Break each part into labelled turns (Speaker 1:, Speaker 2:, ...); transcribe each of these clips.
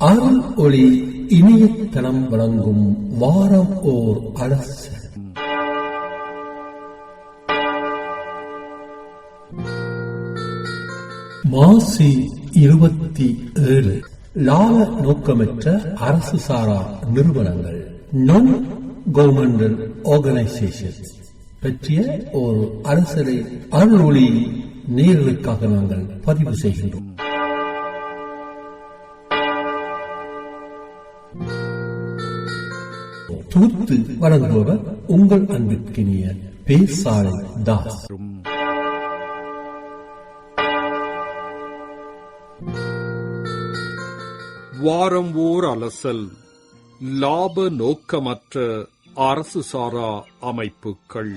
Speaker 1: அருள் ஒளி இணையதளம் வழங்கும் வாரம் ஓர் அரசு மாசி இருபத்தி ஏழு லாப நோக்கமற்ற அரசு சாரா நிறுவனங்கள் நான் கவர்மெண்டல் ஆர்கனைசேஷன் பற்றிய ஒரு அரசரை அருள் ஒளி நேர்களுக்காக நாங்கள் பதிவு செய்கின்றோம். தொகுத்து வழங்குபவர் உங்கள் அன்பிற்கினிய பேசாலை தாஸ்.
Speaker 2: வாரம் ஓர் அலசல். லாப நோக்கமற்ற அரசு சாரா அமைப்புகள்.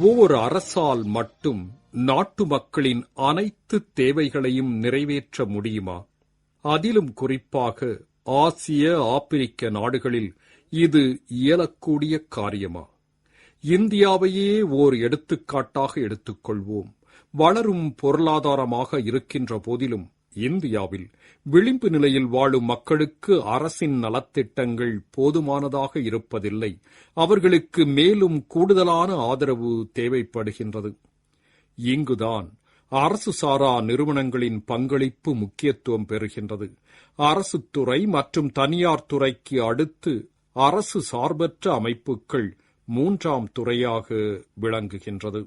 Speaker 2: ஒவ்வொரு அரசால் மட்டும் நாட்டு மக்களின் அனைத்து தேவைகளையும் நிறைவேற்ற முடியுமா? அதிலும் குறிப்பாக ஆசிய ஆப்பிரிக்க நாடுகளில் இது இயலக்கூடிய காரியமா? இந்தியாவையே ஓர் எடுத்துக்காட்டாக எடுத்துக்கொள்வோம். வளரும் பொருளாதாரமாக இருக்கின்ற போதிலும் இந்தியாவில் விளிம்பு நிலையில் வாழும் மக்களுக்கு அரசின் நலத்திட்டங்கள் போதுமானதாக இருப்பதில்லை. அவர்களுக்கு மேலும் கூடுதலான ஆதரவு தேவைப்படுகின்றது. இங்குதான் அரசு சாரா நிறுவனங்களின் பங்களிப்பு முக்கியத்துவம் பெறுகின்றது. அரசு துறை மற்றும் தனியார் துறைக்கு அடுத்து அரசு சார்பற்ற அமைப்புகள் மூன்றாம் துறையாக விளங்குகின்றது.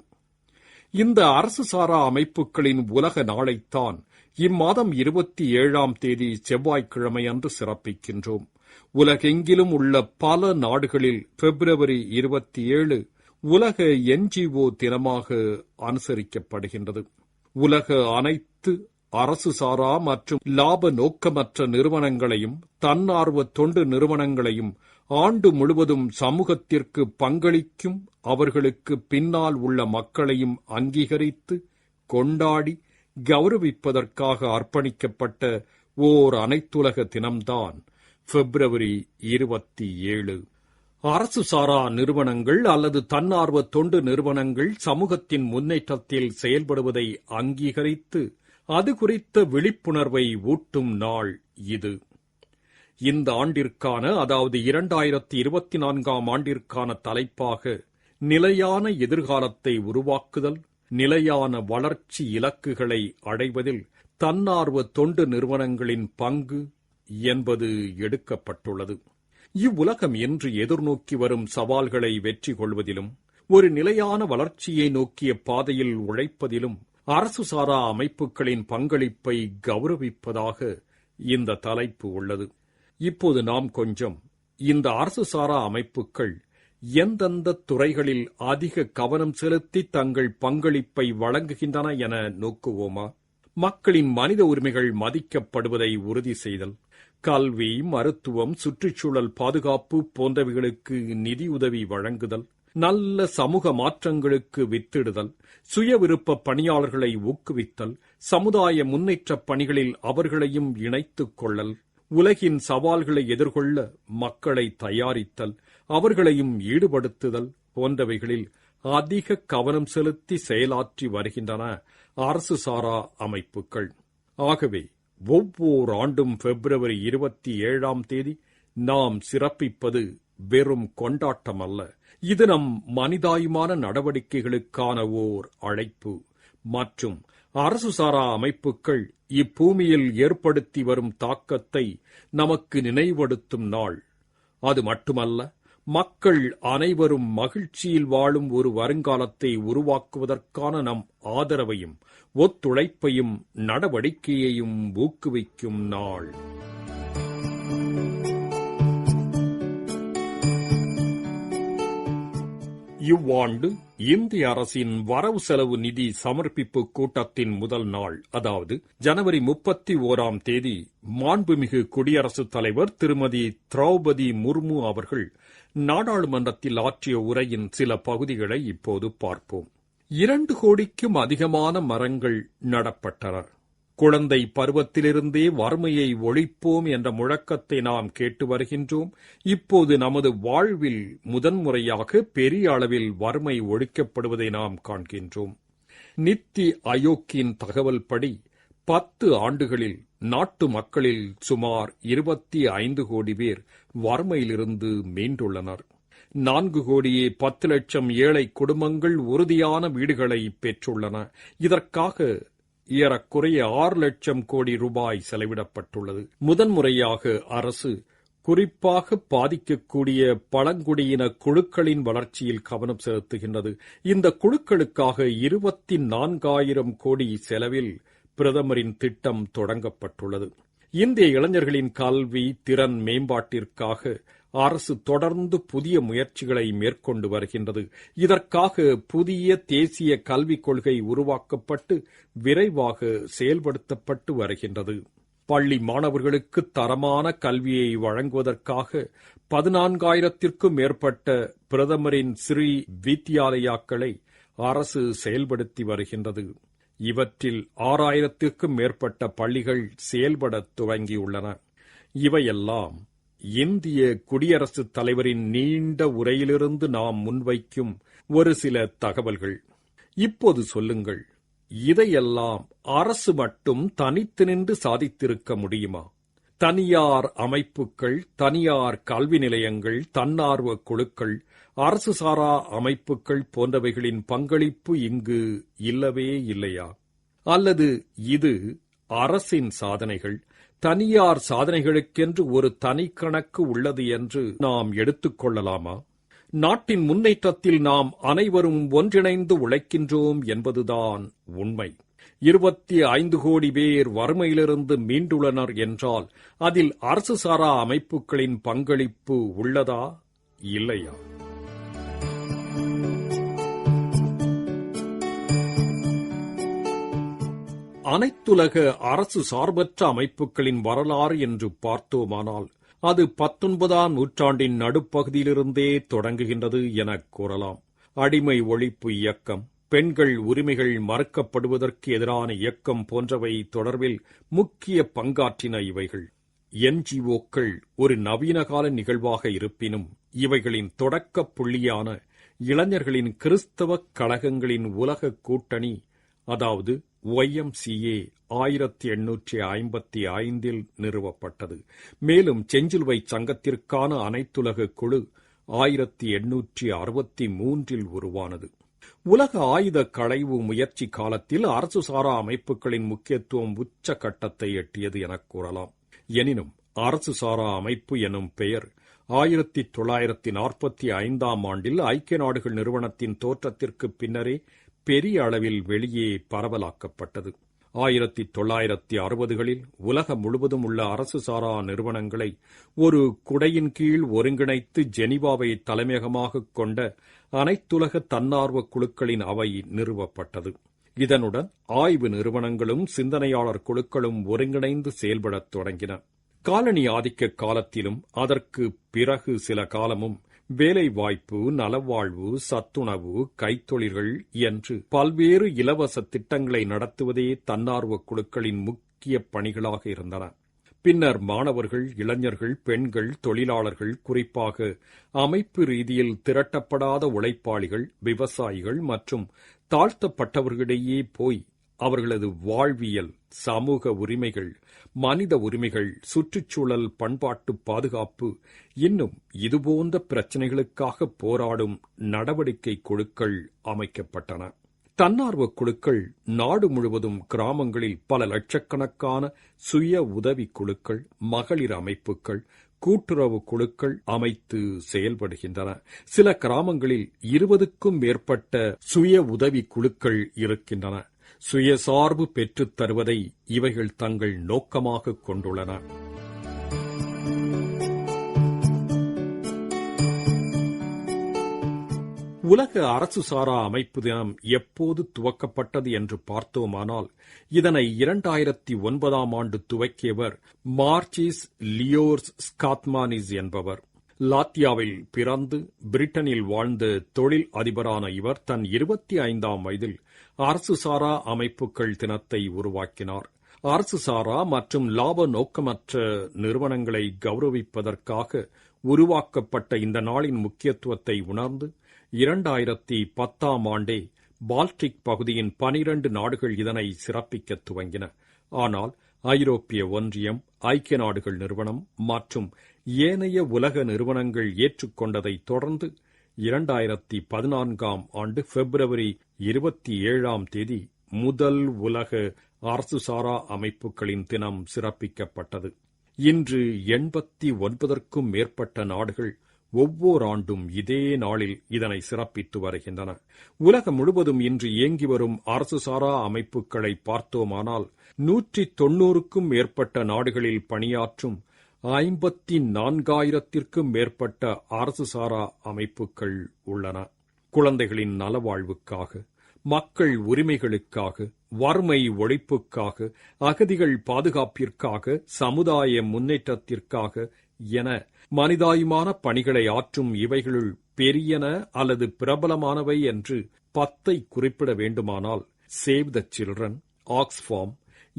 Speaker 2: இந்த அரசு சாரா அமைப்புகளின் உலக நாளைத்தான் இம்மாதம் இருபத்தி ஏழாம் தேதி செவ்வாய்க்கிழமை அன்று சிறப்பிக்கின்றோம். உலகெங்கிலும் உள்ள பல நாடுகளில் பிப்ரவரி இருபத்தி ஏழு உலக என்ஜிஓ தினமாக அனுசரிக்கப்படுகின்றது. உலக அனைத்து அரசு சாரா மற்றும் லாப நோக்கமற்ற நிறுவனங்களையும் தன்னார்வ தொண்டு நிறுவனங்களையும் ஆண்டு முழுவதும் சமூகத்திற்கு பங்களிக்கும் அவர்களுக்கு பின்னால் உள்ள மக்களையும் அங்கீகரித்து கொண்டாடி கௌரவிப்பதற்காக அர்ப்பணிக்கப்பட்ட ஓர் அனைத்துலக தினம்தான் பிப்ரவரி இருபத்தி ஏழு. அரசு சாரா நிறுவனங்கள் அல்லது தன்னார்வ தொண்டு நிறுவனங்கள் சமூகத்தின் முன்னேற்றத்தில் செயல்படுவதை அங்கீகரித்து அது குறித்த விழிப்புணர்வை ஊட்டும் நாள் இது. இந்த ஆண்டிற்கான அதாவது இரண்டாயிரத்தி இருபத்தி நான்காம் ஆண்டிற்கான தலைப்பாக நிலையான எதிர்காலத்தை உருவாக்குதல் நிலையான வளர்ச்சி இலக்குகளை அடைவதில் தன்னார்வ தொண்டு நிறுவனங்களின் பங்கு என்பது எடுக்கப்பட்டுள்ளது. இவ்வுலகம் இன்று எதிர்நோக்கி வரும் சவால்களை வெற்றி கொள்வதிலும் ஒரு நிலையான வளர்ச்சியை நோக்கிய பாதையில் உழைப்பதிலும் அரசு சாரா அமைப்புகளின் பங்களிப்பை கௌரவிப்பதாக இந்த தலைப்பு உள்ளது. இப்போது நாம் கொஞ்சம் இந்த அரசு சாரா அமைப்புகள் எந்தெந்த துறைகளில் அதிக கவனம் செலுத்தி தங்கள் பங்களிப்பை வழங்குகின்றன என நோக்குவோமா? மக்களின் மனித உரிமைகள் மதிக்கப்படுவதை உறுதி செய்தல். கல்வி மருத்துவம் சுற்றுச்சூழல் பாதுகாப்பு போன்றவைகளுக்கு நிதியுதவி வழங்குதல் நல்ல சமூக மாற்றங்களுக்கு வித்திடுதல் சுய விருப்ப பணியாளர்களை ஊக்குவித்தல் சமுதாய முன்னேற்றப் பணிகளில் அவர்களையும் இணைத்துக் கொள்ளல் உலகின் சவால்களை எதிர்கொள்ள மக்களை தயாரித்தல் அவர்களையும் ஈடுபடுத்துதல் போன்றவைகளில் அதிக கவனம் செலுத்தி செயலாற்றி வருகின்றன அரசு சாரா அமைப்புகள். ஆகவே ஒவ்வொரு ஆண்டும் பிப்ரவரி இருபத்தி ஏழாம் தேதி நாம் சிறப்பிப்பது வெறும் கொண்டாட்டம் அல்ல இது நம் மனிதாயுமான நடவடிக்கைகளுக்கான ஓர் அழைப்பு. மற்றும் அரசு சாரா அமைப்புகள் இப்பூமியில் ஏற்படுத்தி வரும் தாக்கத்தை நமக்கு நினைவடுத்தும் நாள். அது மட்டுமல்ல மக்கள் அனைவரும் மகிழ்ச்சியில் வாழும் ஒரு வருங்காலத்தை உருவாக்குவதற்கான நம் ஆதரவையும் ஒத்துழைப்பையும் நடவடிக்கையையும் ஊக்குவிக்கும் நாள். இவ்வாண்டு இந்திய அரசின் வரவு செலவு நிதி சமர்ப்பிப்பு கூட்டத்தின் முதல் நாள். அதாவது ஜனவரி முப்பத்தி ஓராம் தேதி மாண்புமிகு குடியரசுத் தலைவர் திருமதி திரௌபதி முர்மு அவர்கள் நாடாளுமன்றத்தில் ஆற்றிய உரையின் சில பகுதிகளை இப்போது பார்ப்போம். இரண்டு கோடிக்கும் அதிகமான மரங்கள் நடப்பட்டன. குழந்தை பருவத்திலிருந்தே வறுமையை ஒழிப்போம் என்ற முழக்கத்தை நாம் கேட்டு வருகின்றோம். இப்போது நமது வாழ்வில் முதன்முறையாக பெரிய அளவில் வறுமை ஒழிக்கப்படுவதை நாம் காண்கின்றோம். நித்தி அயோக்கியின் தகவல் படி பத்து ஆண்டுகளில் நாட்டு மக்களில் சுமார் இருபத்தி ஐந்து கோடி பேர் வறுமையிலிருந்து மீண்டுள்ளனர். நான்கு கோடியே பத்து லட்சம் ஏழை குடும்பங்கள் உறுதியான வீடுகளை பெற்றுள்ளன. இதற்காக ஏறக்குறைய ஆறு லட்சம் கோடி ரூபாய் செலவிடப்பட்டுள்ளது. முதன்முறையாக அரசு குறிப்பாக பாதிக்கக்கூடிய பழங்குடியின குழுக்களின் வளர்ச்சியில் கவனம் செலுத்துகின்றது. இந்த குழுக்களுக்காக இருபத்தி நான்காயிரம் கோடி செலவில் பிரதமரின் திட்டம் தொடங்கப்பட்டுள்ளது. இந்திய இளைஞர்களின் கல்வி திறன் மேம்பாட்டிற்காக அரசு தொடர்ந்து புதிய முயற்சிகளை மேற்கொண்டு வருகின்றது. இதற்காக புதிய தேசிய கல்விக் கொள்கை உருவாக்கப்பட்டு விரைவாக செயல்படுத்தப்பட்டு வருகின்றது. பள்ளி மாணவர்களுக்கு தரமான கல்வியை வழங்குவதற்காக பதினான்காயிரத்திற்கும் மேற்பட்ட பிரதமரின் ஸ்ரீ வித்யாலயாக்களை அரசு செயல்படுத்தி வருகின்றது. இவற்றில் ஆறாயிரத்திற்கும் மேற்பட்ட பள்ளிகள் செயல்படத் துவங்கியுள்ளன. இவையெல்லாம் இந்திய குடியரசுத் தலைவரின் நீண்ட உரையிலிருந்து நாம் முன்வைக்கும் ஒரு சில தகவல்கள். இப்போது சொல்லுங்கள் இதையெல்லாம் அரசு மட்டும் தனித்து நின்று சாதித்திருக்க முடியுமா? தனியார் அமைப்புகள் தனியார் கல்வி நிலையங்கள் தன்னார்வ குழுக்கள் அரசு சாரா அமைப்புகள் போன்றவைகளின் பங்களிப்பு இங்கு இல்லவே இல்லையா? அல்லது இது அரசின் சாதனைகள் தனியார் சாதனைகளுக்கென்று ஒரு தனி கணக்கு உள்ளது என்று நாம் எடுத்துக்கொள்ளலாமா நாட்டின் முன்னேற்றத்தில் நாம் அனைவரும் ஒன்றிணைந்து உழைக்கின்றோம் என்பதுதான் உண்மை. இருபத்தி ஐந்து கோடி பேர் வறுமையிலிருந்து மீண்டுள்ளனர் என்றால் அதில் அரசு சாரா அமைப்புகளின் பங்களிப்பு உள்ளதா? இல்லையா? அனைத்துலக அரசு சார்பற்ற அமைப்புகளின் வரலாறு என்று பார்த்தோமானால் அது பத்தொன்பதாம் நூற்றாண்டின் நடுப்பகுதியிலிருந்தே தொடங்குகின்றது எனக் கூறலாம். அடிமை ஒழிப்பு இயக்கம் பெண்கள் உரிமைகள் மறுக்கப்படுவதற்கு எதிரான இயக்கம் போன்றவை தொடர்பில் முக்கிய பங்காற்றின இவைகள். என்ஜிஓக்கள் ஒரு நவீனகால நிகழ்வாக இருப்பினும் இவைகளின் தொடக்க புள்ளியான இளைஞர்களின் கிறிஸ்தவ கழகங்களின் உலக கூட்டணி அதாவது ஒய்எம்சிஏ ஆயிரத்தி எண்ணூற்றி ஐம்பத்தி ஐந்தில் நிறுவப்பட்டது. மேலும் செஞ்சிலுவை சங்கத்திற்கான அனைத்துலக குழு ஆயிரத்தி எண்ணூற்றி அறுபத்தி மூன்றில் உருவானது. உலக ஆயுத களைவு முயற்சி காலத்தில் அரசு சாரா அமைப்புகளின் முக்கியத்துவம் உச்ச கட்டத்தை எட்டியது எனக் கூறலாம். எனினும் அரசு சாரா அமைப்பு எனும் பெயர் ஆயிரத்தி தொள்ளாயிரத்தி நாற்பத்தி ஐந்தாம் ஆண்டில் ஐக்கிய நாடுகள் நிறுவனத்தின் தோற்றத்திற்கு பின்னரே பெரிய அளவில் வெளியே பரவலாக்கப்பட்டது. ஆயிரத்தி தொள்ளாயிரத்தி அறுபதுகளில் உலகம் முழுவதும் உள்ள அரசு சாரா நிறுவனங்களை ஒரு குடையின் கீழ் ஒருங்கிணைத்து ஜெனிவாவை தலைமையகமாகக் கொண்ட அனைத்துலக தன்னார்வ குழுக்களின் அவை நிறுவப்பட்டது. இதனுடன் ஆய்வு நிறுவனங்களும் சிந்தனையாளர் குழுக்களும் ஒருங்கிணைந்து செயல்படத் தொடங்கின. காலனி ஆதிக்க காலத்திலும் அதற்கு பிறகு சில காலமும் வேலைவாய்ப்பு நலவாழ்வு சத்துணவு கைத்தொழில்கள் என்று பல்வேறு இலவச திட்டங்களை நடத்துவதே தன்னார்வ குழுக்களின் முக்கிய பணிகளாக இருந்தன. பின்னர் மாணவர்கள் இளைஞர்கள் பெண்கள் தொழிலாளர்கள் குறிப்பாக அமைப்பு ரீதியில் திரட்டப்படாத உழைப்பாளிகள் விவசாயிகள் மற்றும் தாழ்த்தப்பட்டவர்களிடையே போய் அவர்களது வாழ்வியல் சமூக உரிமைகள் மனித உரிமைகள் சுற்றுச்சூழல் பண்பாட்டு பாதுகாப்பு இன்னும் இதுபோன்ற பிரச்சினைகளுக்காக போராடும் நடவடிக்கை குழுக்கள் அமைக்கப்பட்டன. தன்னார்வ குழுக்கள் நாடு முழுவதும் கிராமங்களில் பல லட்சக்கணக்கான சுய உதவி குழுக்கள் மகளிர் அமைப்புகள் கூட்டுறவு குழுக்கள் அமைத்து செயல்படுகின்றன. சில கிராமங்களில் இருபதுக்கும் மேற்பட்ட சுய உதவி குழுக்கள் இருக்கின்றன. சுயசார்பு பெற்றுத் தருவதை இவைகள் தங்கள் நோக்கமாக கொண்டுள்ளன. உலக அரசு சாரா அமைப்பு தினம் எப்போது துவக்கப்பட்டது என்று பார்த்தோமானால் இதனை இரண்டாயிரத்தி ஒன்பதாம் ஆண்டு துவக்கியவர் மார்ச்சிஸ் லியோர்ஸ் ஸ்காத்மானிஸ் என்பவர். லாத்தியாவில் பிறந்து பிரிட்டனில் வாழ்ந்த தொழில் அதிபரான இவர் தன் இருபத்தி ஐந்தாம் வயதில் அரசு சாரா அமைப்புகள் தினத்தை உருவாக்கினார். அரசு சாரா மற்றும் லாப நோக்கமற்ற நிறுவனங்களை கௌரவிப்பதற்காக உருவாக்கப்பட்ட இந்த நாளின் முக்கியத்துவத்தை உணர்ந்து இரண்டாயிரத்தி பத்தாம் ஆண்டே பால்டிக் பகுதியின் பனிரண்டு நாடுகள் இதனை சிறப்பிக்க துவங்கின. ஆனால் ஐரோப்பிய ஒன்றியம் ஐக்கிய நாடுகள் நிறுவனம் மற்றும் ஏனைய உலக நிறுவனங்கள் ஏற்றுக்கொண்டதைத் தொடர்ந்து இரண்டாயிரத்தி பதினான்காம் ஆண்டு பிப்ரவரி இருபத்தி ஏழாம் தேதி முதல் உலக அரசுசாரா அமைப்புகளின் தினம் சிறப்பிக்கப்பட்டது. இன்று எண்பத்தி ஒன்பதற்கும் மேற்பட்ட நாடுகள் ஒவ்வொரு ஆண்டும் இதே நாளில் இதனை சிறப்பித்து வருகின்றன. உலகம் முழுவதும் இன்று இயங்கி வரும் அரசுசாரா அமைப்புகளை பார்த்தோமானால் நூற்றி தொன்னூறுக்கும் மேற்பட்ட நாடுகளில் பணியாற்றும் ஐம்பத்தி நான்காயிரத்திற்கும் மேற்பட்ட அரசுசாரா அமைப்புகள் உள்ளன. குழந்தைகளின் நலவாழ்வுக்காக மக்கள் உரிமைகளுக்காக வறுமை ஒழிப்புக்காக அகதிகள் பாதுகாப்பிற்காக சமுதாய முன்னேற்றத்திற்காக என மனிதாயுமான பணிகளை ஆற்றும் இவைகளுள் பெரியன அல்லது பிரபலமானவை என்று பத்தை குறிப்பிட வேண்டுமானால் சேவ் த சில்ட்ரன் ஆக்ஸ்ஃபார்ம்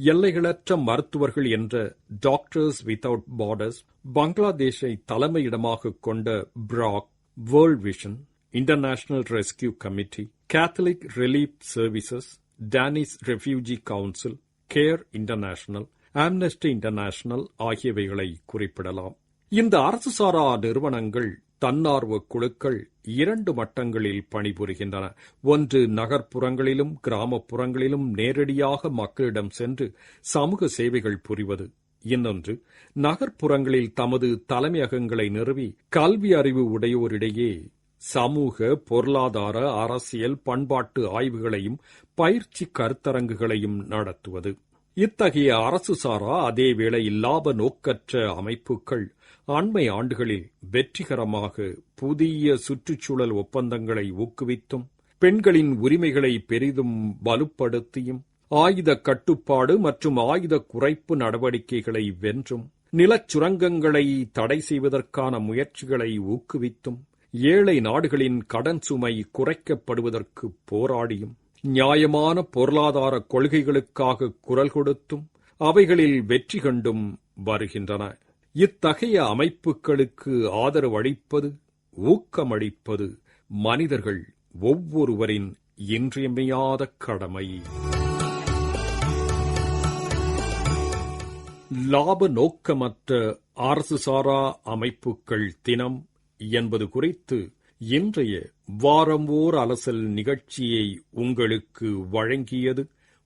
Speaker 2: எல்லைகளற்ற மருத்துவர்கள் என்ற டாக்டர்ஸ் வித்தவுட் பார்டர்ஸ் பங்களாதேஷை தலைமையிடமாக கொண்ட BRAC World Vision International Rescue Committee Catholic Relief Services Danish Refugee Council CARE International Amnesty International ஆகியவைகளை குறிப்பிடலாம். இந்த அரசு சாரா நிறுவனங்கள் தன்னார்வ குழுக்கள் இரண்டு மட்டங்களில் பணிபுரிகின்றன. ஒன்று நகர்ப்புறங்களிலும் கிராமப்புறங்களிலும் நேரடியாக மக்களிடம் சென்று சமூக சேவைகள் புரிவது. இன்னொன்று நகர்ப்புறங்களில் தமது தலைமையகங்களை நிறுவி கல்வி அறிவு உடையோரிடையே சமூக பொருளாதார அரசியல் பண்பாட்டு ஆய்வுகளையும் பயிற்சி கருத்தரங்குகளையும் நடத்துவது. இத்தகைய அரசு சாரா அதேவேளை லாப நோக்கற்ற அமைப்புகள் அண்மை ஆண்டுகளில் வெற்றிகரமாக புதிய சுற்றுச்சூழல் ஒப்பந்தங்களை ஊக்குவித்தும் பெண்களின் உரிமைகளை பெரிதும் வலுப்படுத்தியும் ஆயுத கட்டுப்பாடு மற்றும் ஆயுத குறைப்பு நடவடிக்கைகளை வென்றும் நிலச்சுரங்கங்களை தடை செய்வதற்கான முயற்சிகளை ஊக்குவித்தும் ஏழை நாடுகளின் கடன் சுமை குறைக்கப்படுவதற்கு போராடியும் நியாயமான பொருளாதார கொள்கைகளுக்காக குரல் கொடுத்தும் அவைகளில் வெற்றி கண்டும் வருகின்றன. இத்தகைய அமைப்புகளுக்கு ஆதரவளிப்பது ஊக்கமளிப்பது மனிதர்கள் ஒவ்வொருவரின் இன்றியமையாத கடமை. லாப நோக்கமற்ற அரசு சாரா அமைப்புகள் தினம் என்பது குறித்து இன்றைய வாரம் ஓர் அலசல் நிகழ்ச்சியை உங்களுக்கு வழங்கியது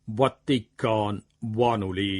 Speaker 2: வத்திக்கான் வானொலி.